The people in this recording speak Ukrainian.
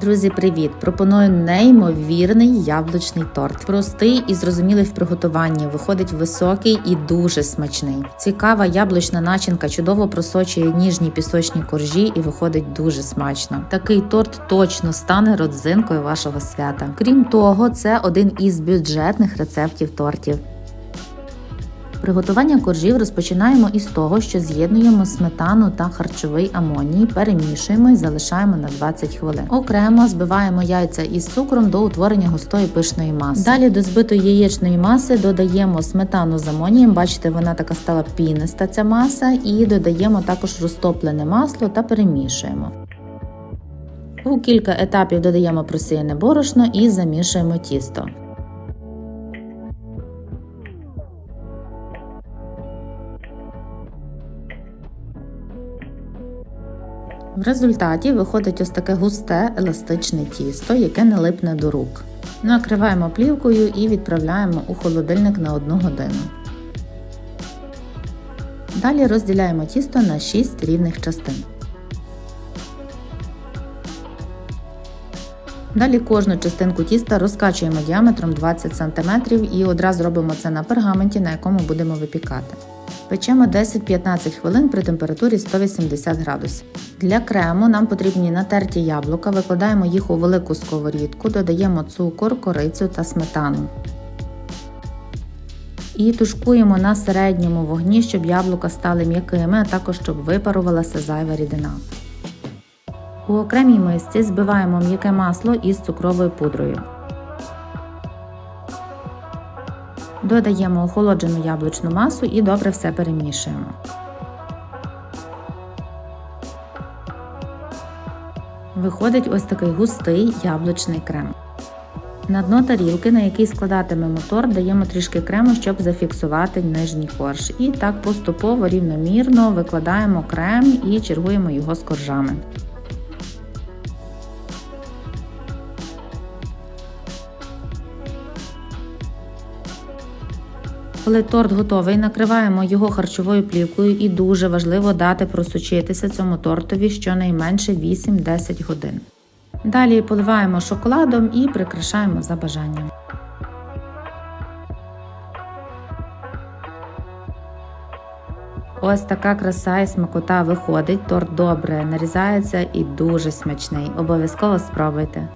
Друзі, привіт! Пропоную неймовірний яблучний торт. Простий і зрозумілий в приготуванні. Виходить високий і дуже смачний. Цікава яблучна начинка чудово просочує ніжні пісочні коржі і виходить дуже смачно. Такий торт точно стане родзинкою вашого свята. Крім того, це один із бюджетних рецептів тортів. Приготування коржів розпочинаємо із того, що з'єднуємо сметану та харчовий амоній, перемішуємо і залишаємо на 20 хвилин. Окремо збиваємо яйця із цукром до утворення густої пишної маси. Далі до збитої яєчної маси додаємо сметану з амонієм. Бачите, вона така стала піниста ця маса, і додаємо також розтоплене масло та перемішуємо. У кілька етапів додаємо просіяне борошно і замішуємо тісто. В результаті виходить ось таке густе еластичне тісто, яке не липне до рук. Накриваємо плівкою і відправляємо у холодильник на 1 годину. Далі розділяємо тісто на 6 рівних частин. Далі кожну частинку тіста розкачуємо діаметром 20 см і одразу робимо це на пергаменті, на якому будемо випікати. Печемо 10-15 хвилин при температурі 180 градусів. Для крему нам потрібні натерті яблука, викладаємо їх у велику сковорідку, додаємо цукор, корицю та сметану. І тушкуємо на середньому вогні, щоб яблука стали м'якими, а також щоб випарувалася зайва рідина. У окремій мисці збиваємо м'яке масло із цукровою пудрою. Додаємо охолоджену яблучну масу і добре все перемішуємо. Виходить ось такий густий яблучний крем. На дно тарілки, на який складатимемо торт, даємо трішки крему, щоб зафіксувати нижній корж. І так поступово рівномірно викладаємо крем і чергуємо його з коржами. Коли торт готовий, накриваємо його харчовою плівкою і дуже важливо дати просочитися цьому тортові щонайменше 8-10 годин. Далі поливаємо шоколадом і прикрашаємо за бажанням. Ось така краса і смакота виходить, торт добре нарізається і дуже смачний. Обов'язково спробуйте.